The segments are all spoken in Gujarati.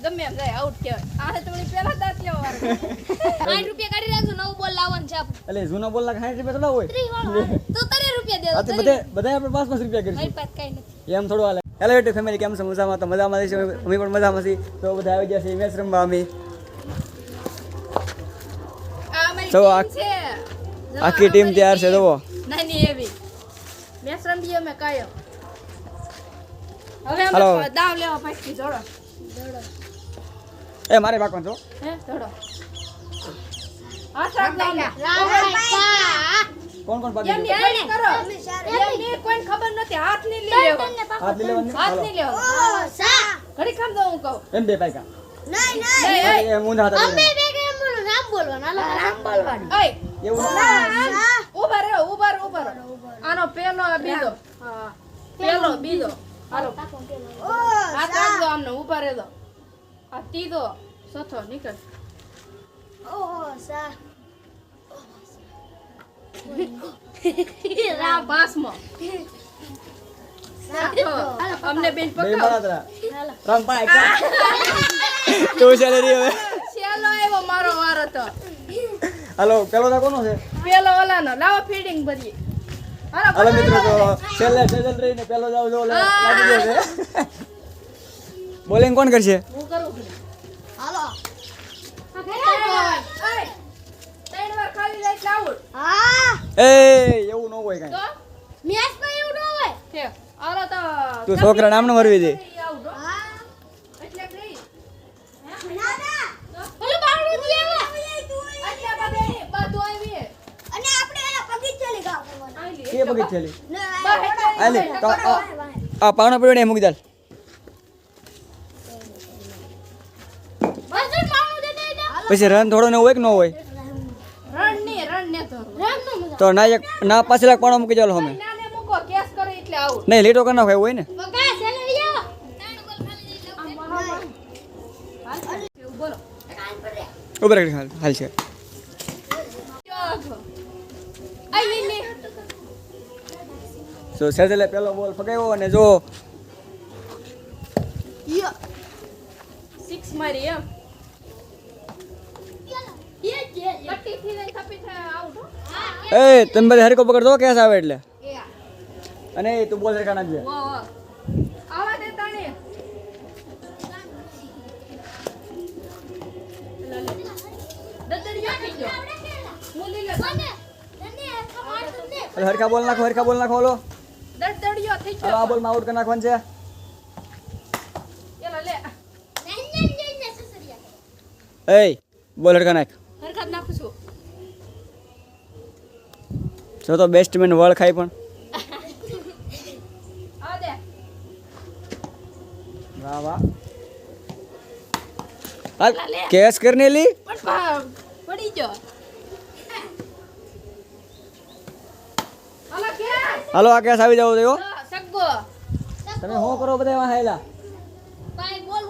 ગમે એમ જાય આઉટ કહેવાય આ તો વળી દાંત લેવા વાળો સાઠ રૂપિયા કાઢી રાખજો નવું બોલ લાવવાનું છે એટલે જૂનો બોલ લાખ સાઠ રૂપિયા થોડા હોય તો તરી રૂપિયા દે તો બધે બધા આપણે પાંચ પાંચ રૂપિયા મારી પાસે નથી એમ થોડું હાલે. હેલો યુટ્યુબ ફેમિલી કેમ છો? મજામાં? તો મજામાં રહીશું અમે પણ મજામાં છીએ. તો બધા આવી ગયા છે. મેચ રમવા અમે. આ આ- છે. આખી ટીમ તૈયાર છે જોવો. નાની એવી. મેચ રમીએ અમે કાયો હવે અમે દાવ લેવા પાછી જોડો. એ મારે પાકવાનું જો હે. જોડો. કોણ કોણ બાકી કરો. એમની કોઈને ખબર નથી. હાથ નહીં લઈ લેવા. હાથની લેવો હાથ નહીં લેવા. ઘડી ખામ દો હું કહું. એમ બે પાકા નહીં, નહીં. એ મુંડા હાથ અમે બે કે નામ બોલવાનું. નામ બોલવાનું. ઓય, એવું ઊભા રહો ઊભા રહો ઊભા રહો આનો પેલો આ બીજો હા પેલો બીજો હાલો હાથ રાખજો આમને ઊભા રહેજો આ ત્રીજો ચોથો નીકળ આ પાંચમો સાતમો. અમને બેન બે પકાવો મારા તરા રંગ પાય તું ચાલે રહી હવે છેલ્લો આવ્યો મારો વારો તો હાલો પેલો તો કોનો છે? પેલો ઓલાનો. લાવો ફીડિંગ ભરીએ. હાલો મિત્રો તો છેલ્લે સેજલ રહીને પેલો જાવ જો લે- લાગી ગયો છે. બોલિંગ કોણ કરશે? હું કરું. હાલો. લાવું એવું ન હોય કાંઈ તો મેચમાં એવું ન હોય છે હાલો તો તું છોકરા નામનું મરવી દે આવું હો. હા એટલે કઈ ના ના ઓલું બાવડું દી આવે એટલે બધે બધું આવી અને આપણે એના બગીચે લગાવ છેલી બહાર આલે તો આ આ પાવણા પડ્યો ને એ મૂકી દાલ બસ માનું દે દે પછી રન થોડો ને હોય કે ન હોય? રણની રણ ને તો. નો મજા તો ના એક ના પાછળ પાવણા મૂકી ચાલો અમે નાને મૂકો. કેસ કરે એટલે નહીં લીટો કરી નાખો એવું હોય ને? બગા ચલે જાઓ એવું બોલો ઉભર હાલ હાલ છે. તો સેજલે પેલો બોલ ફગાવ્યો અને જો સિક્સ મારી એમ. એ તમે બધા હરકો પકડતો કેસ આવે એટલે. અને એ તું બોલ સરખા નાખજે હરખા બોલ નાખો હરખા બોલ નાખો થઈ હાલો આ બોલ બોલમાં આઉટ કરી નાખવાનું છે. એલા લે. એ બોલ હડકા નાખ. હરકત નાખું છું. જો તો બેસ્ટમેન વળ ખાય પણ. વાહ વાહ. હાલ કેસ કરને લી પણ પડી ગયો. હાલો આ કેસ આવી જાવ તો સગ્ગો તમે શું કરો બધા એમાં હાયલા? ભાઈ બોલ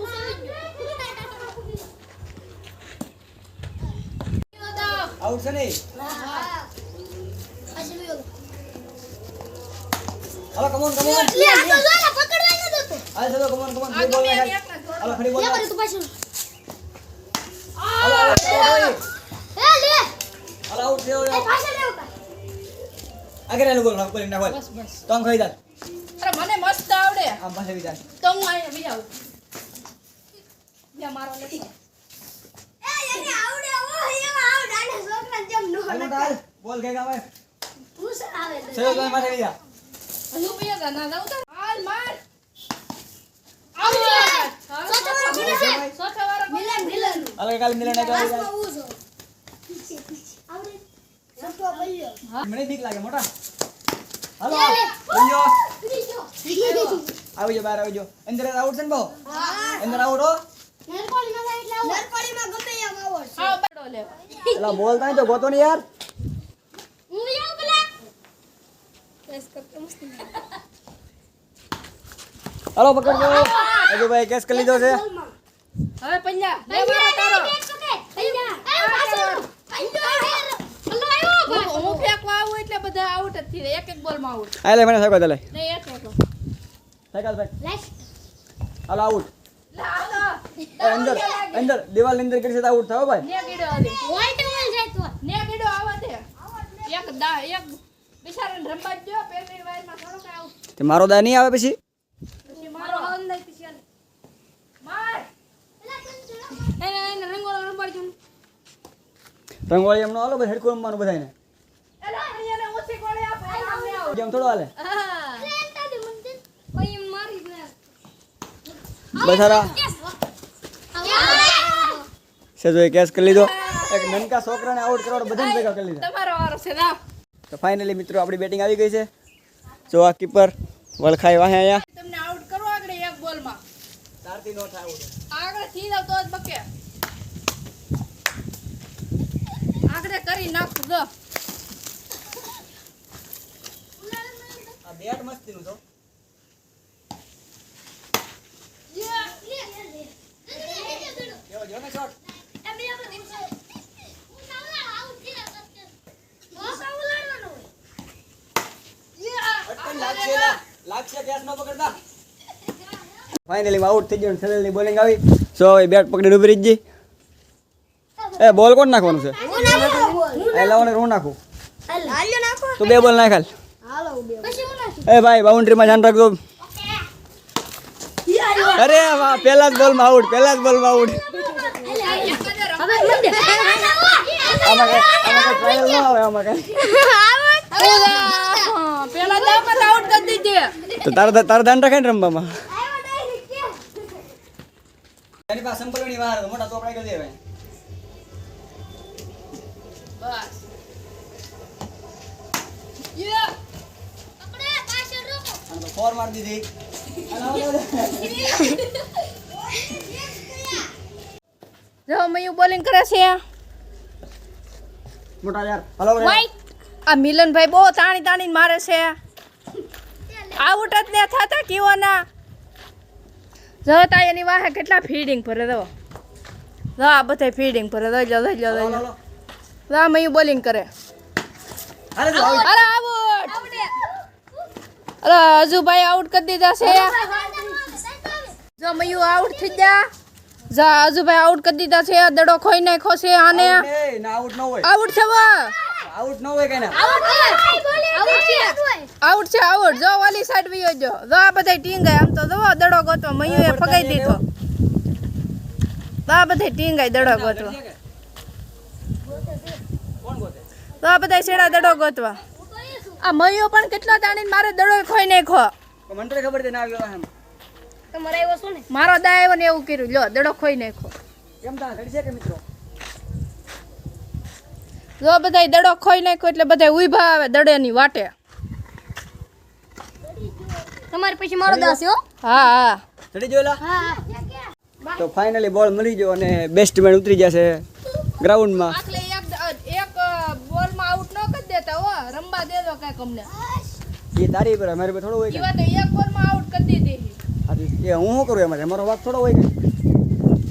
આઉટ છે નહીં હાલો કમોન કમોન હાલ ચલો કમોન કમોન ફરી બોલ હાલો. ફરી બોલ. હાલો આઉટ છે ઓય. આગળ એનું બોલ નાખ બોલ નાખ બસ બસ. તો ખાઈ જા આવડે આમ પાસે વિચાર તો હું અહીંયા બી આવું જા મારો નથી હાલ મોટા હાલ બોલ કઈ ગાવે ચલો. તમે પાસે વિચાર હજુ બી એક જાઉં તો હાલ માર. આઉટ હાલો સોથે વાળો હાલો કાલે મિલન નાખ આવી જા મને બીક લાગે મોટા. હલો. બોલ્યો આવી જાઓ બહાર આવી જાઓ અંદર આઉટ છે ને બહુ? અંદર આઉટ હો હા એલા બોલતા તો ગોતો નહીં યાર. હાલો પકડજો ભાઈ કેસ કરી લીધો છે. હવે પંજા લે મારો તારો. હું- હું. બોલમાં આઉટ આ લે મને સાયકલ લે નહીં એક એક સાયકલ ભાઈ લાઈટ હાલો આઉટ અંદર અંદર દિવાલ અંદર કરી છે આઉટ થાવ ભાઈ ને કીડો આલી વ્હાઈટ બોલ જાય તો ને કીડો આવા દે એક દા એક બિચારાને રમવા જો પેલી વારમાં થોડું કાંઈ આવું તે મારો દા નહીં આવે પછી પછી મારો અંદર પછી માર એને એને રંગોળો એમનો હાલો ભાઈ હેડકો રમવાનું બધાને એલા કોળી આપે થોડો હાલે હા કોઈ એમ મારી દે બસારા. સેજો એ કેસ કરી લીધો. એક નનકા છોકરાને આઉટ કરવાનો બધાને ભેગા કરી લીધા. તમારો વારો છે ના તો ફાઇનલી મિત્રો આપણી બેટિંગ આવી ગઈ છે. જો આ કીપર વલખાઈ વાહે આયા તમને આઉટ કરો આગળ એક બોલમાં. તારથી નો થાય આગળથી જાવ તો જ બકે. આગળ કરી નાખું જો. આ બેટ મસ્તીનું તો કેવો જો ને શોટ લાગશે ના લાગશે કેસ ન પકડતા ફાઇનલી આઉટ થઈ ગયો સદલની બોલિંગ આવી. સો હવે બેટ પકડીને ઊભી રહી જ જઈ એ બોલ કોણ નાખવાનું છે? એ લાવને રૂ નાખું. તું બે બોલ નાખ હાલ. એ ભાઈ બાઉન્ડ્રીમાં ધ્યાન રાખજો. અરે વાહ પહેલા જ બોલમાં આઉટ પહેલા જ બોલમાં આઉટ પેલા દાવ આઉટ કરી તો તારા તારા ધ્યાન રાખે ને રમવામાં? એની પાસે સંપલણી વાર મોટા ચોપડા કરી દેવાય. બસ. ફોર મારી દીધી. જો મયુ બોલિંગ કરે છે મોટા યાર હલો આ મિલનભાઈ બહુ તાણી તાણી મારે છે. આઉટ જ ને થતા કેવો ના જો તા એની વાહે કેટલા ફીડિંગ ભરે દો. જો આ બધા ફીડિંગ ભરે દો જો જો જો હલો જો હલો મયુ બોલિંગ કરે. અરે આઉટ. અરે આઉટ. અરે હજુભાઈ આઉટ કરી દીધા છે. જો મયુ આઉટ થઈ ગયા. જા હજુભાઈ આઉટ કરી દીધા છે દડો ખોઈ નાખ્યો છે આને ના આઉટ ન હોય. આઉટ છે વા આઉટ ન હોય કેના આઉટ છે. આઉટ છે. આઉટ જો વાલી સાઈડ વયો જો. જો આ બધા ટીંગાય. આમ તો જો દડો ગોતવા. મયુએ ફગાઈ દીધો. આ બધા ટીંગાય દડો ગોતવા. કોણ ગોતે તો આ બધા છેડા દડો ગોતવા. આ મયુ પણ કેટલો તાણીને મારે દડો ખોઈ નાખ્યો. મંત્ર ખબર દે ના આવ્યો એમ. તમારે આવ્યો શું ને? મારો દા આવ્યો ને એવું કર્યું. લ્યો દડો ખોઈ નાખ્યો કેમ તા છે કે મિત્રો? જો બધા દડો ખોઈ નાખ્યો એટલે બધા ઊભા આવે દડેની વાટે. તમારે પછી મારો દાસ હો. હા હા. ચડી જોયેલા હા તો ફાઇનલી બોલ મળી ગયો અને બેસ્ટ મેન ઉતરી જશે ગ્રાઉન્ડમાં આખલે એક એક બોલમાં આઉટ ન કરી દેતા હો. રમવા દે દો કાંઈક અમને. એ તારી પર અમારી પર થોડો હોય કે? એવા તો એક બોલમાં આઉટ કરી દીધી. હા તો એ હું શું કરું એમાં? અમારો વાક થોડો હોય કે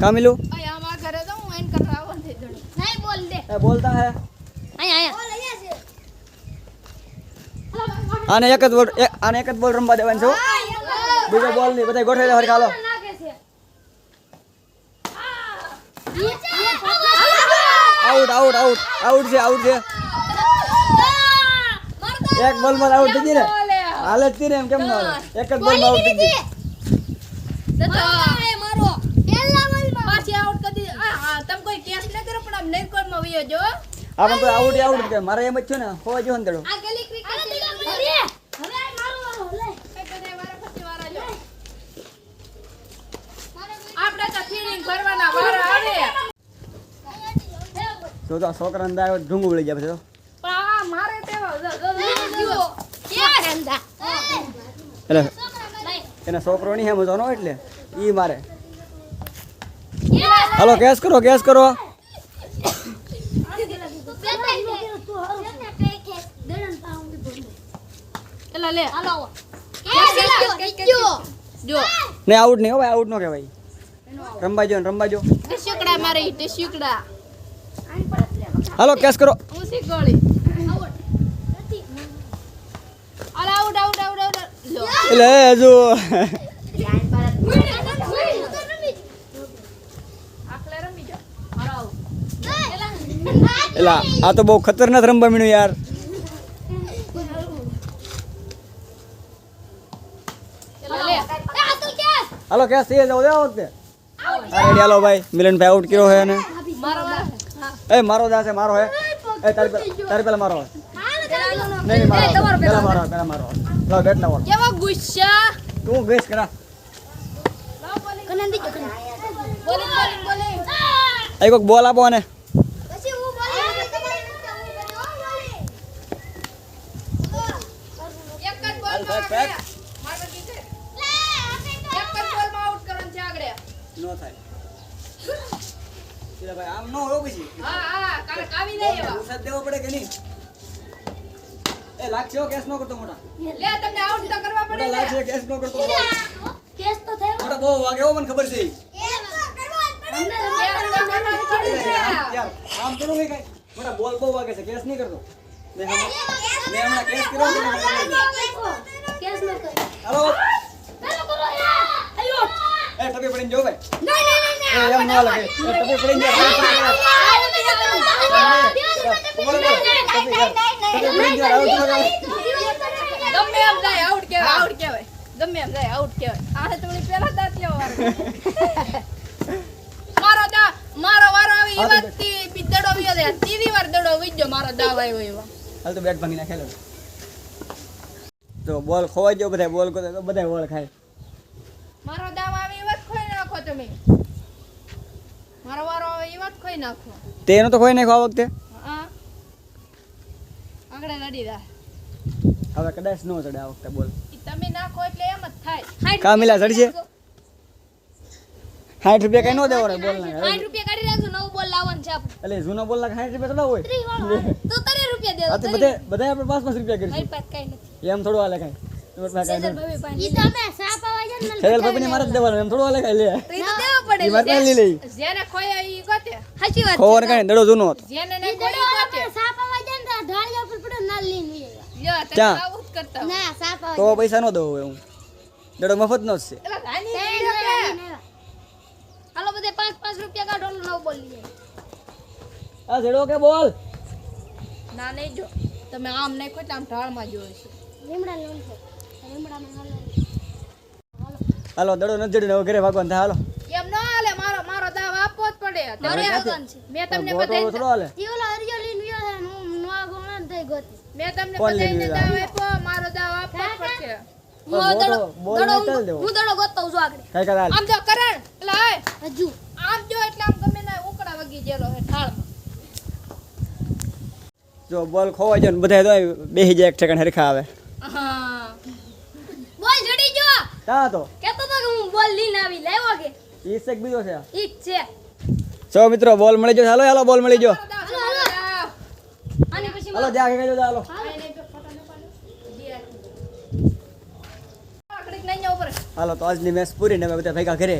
કામિલું? અહીં આમ આ ઘરે તો હું એન કરવા આવો ને દડો નહીં બોલ દે. એ બોલતા હે. અહીંયા અહીંયા. આને એક જ બોલ એક- આને એક જ બોલ રમવા દેવાનો છે હો. બીજો બોલ નહીં બધા ગોઠવી દે ફરી ખાલો આઉટ આઉટ આઉટ આઉટ છે આઉટ છે. એક બોલમાં આઉટ થઈ ગઈ ને. હાલે જ તી ને એમ કેમ ન હાલે? એક જ બોલમાં આઉટ થઈ ગઈ. પાછી આઉટ કરી આ, આ, તમે કોઈ ટેસ્ટ ન કરો પણ આમ નહીં વયો જો. આ કોઈ આઉટ આઉટ કે મારે એમ જ છે ને હોવા જો ને દડો કઈ બધાય વારા ફરતી વારા જો. આપણે તો ફીલિંગ ભરવાના વારા આવે. તો તો છોકરા છોકરાને દાયો ઢૂંગું ઉડી જાય પછી તો. પણ આ મારે તેવા. એટલે એના છોકરો નહીં એમ જોનો એટલે. ઈ મારે. હાલો કેસ કરો કેસ કરો. એલા ને આઉટ નહીં હો ભાઈ આઉટ નો કહેવાય. રમવા જો ને રમવા જો ટીસ્યુકડા મારે ઈ હાલો કેસ કરો. ઊંચી ગોળી આઉટ આઉટ આઉટ આઉટ. લો આઉટ એટલે આ તો બહુ ખતરનાક રમવા મીણું યાર. હાલો કેસ થઈ જાવ દે આ વખતે. હા રેડી હાલો ભાઈ. મિલનભાઈ આઉટ કર્યો છે ને હા એ મારો દાસે મારો હે એ તારી પેલા મારો હે નહીં નહીં મારો પેલા મારો પેલા મારો લાવ બેટ લાવો કેવો ગુસ્સા? તું ગેસ કરા. બોલિંગ બોલિંગ બોલિંગ આ કોઈક બોલ આપો ને એક જ બોલ હાલ, ફેંક, ફેંક. મારો કીધે એક જ બોલમાં આઉટ કરવાનું છે આગળ નો થાય એટલે ભાઈ આમ નો હોય પછી હા હા કાલે કાવી નહીં એવા વરસાદ દેવો પડે કે નહીં એ લાગશે કેસ નો કરતો મોટા. લે તમને આઉટ તો કરવા પડે લાગશે કેસ નો કરતો કેસ તો થયો. મોટા બહુ વાગે એવો મને ખબર છે. આમ તો નહીં મોટા બોલ બહુ વાગે છે કેસ નહીં કરતો. મેં હમણાં કેસ કર્યો. કેસ ન કર હાલો. કરો એ ટપી પડીને જો ભાઈ. નહીં નહીં એમ એ આવું દા મારો વારો તો દડો દે વીજો મારો દાવ આવ્યો એવો હાલ તો બેટ ભાંગી નાખે લે. જો બોલ ખોવાઈ ગયો બધા બોલ તો બધા બોલ ખાય મારો દાવ આવી વાત ખોઈ નાખો તમે મારો વારો આવે ઈવત ખોઈ નાખો. તેનો તો ખોઈ નાખો આ વખતે? દા હવે કદાચ નો ચડે આ વખતે બોલ. તમે નાખો એટલે એમ જ થાય. કા ચડશે? સાઠ રૂપિયા કઈ નો બોલ ના સાઠ રૂપિયા કાઢી રાખજો નવું બોલ લાવવાનું છે એટલે જૂનો બોલ ના સાઠ રૂપિયા થોડા હોય. તો તરે રૂપિયા દે તો બધે બધા આપણે પાંચ પાંચ રૂપિયા કરીશું. પાસે કઈ નથી. એમ થોડું હાલે કાંઈ. પાસે ઈ તમે સાપ આવા જાય ને મારે જ દેવાનું એમ થોડું હાલે કઈ લે. વાત પડે લઈ લઈ. જેને ખોયા ઈ ગોતે. સાચી વાત ખોર કાંઈ દડો જૂનો હતો. જેને ને ઈ ગોતે. સાપ આવા જાય ને ઢાળિયા ઉપર પડે ના લઈને લ્યો તમે આવું જ કરતા ના સાપ આવા તો પૈસા નો દઉં હું. દડો મફત નો જ છે. હાલો બધે પાંચ પાંચ રૂપિયા કાઢો ને નવું આ જેડો કે બોલ? ના નહીં જો. તમે આમ નહીં ખોટા આમ ઢાળમાં જોયો છે. લીમડા હાલો. હાલો દડો નજડી જડ્યો ને હવે ઘરે ભાગવાનું થાય. હાલે મારો મારો દાવ આપવો જ પડે મારે તમે- આવવાનું છે મેં તમને બધાય થોડો હાલે. ઈ ઓલો હરિયો લઈને ગયો છે હું નવા ગોણા થઈ ગોતી મેં તમને બધાયને દાવ આપ્યો મારો દાવ આપવો પડશે હું. દડો બોલ દડો નહીં ચાલ દેવો. હું દડો ગોતતો છું આગળ. કાંઈ કાંઈ હાલ. આમ જો કરણ એટલે આય હજુ. આમ જો એટલે આમ ગમે ના ઉકળા વગી જેલો હે ઢાળમાં જો બોલ ખોવાઈ જાય ને બધા તો બેસી જાય એક ઠેકાણ હરખા આવે. હા. બોલ જડી તો કેતો તો કે હું બોલ લઈને આવી લાવ્યો કે? ઈસેક બીજો છે? ઈ છે. ચલો મિત્રો બોલ મળી ગયો હાલો હાલો બોલ મળી ગયો. હાલો જ્યાં આગળ હાલો. જો ફોટો ન પાડો. જી આ. આકડીક નહીં જાવ ઉપર. હાલો તો આજની મેચ પૂરી ને બધા ભેગા ઘરે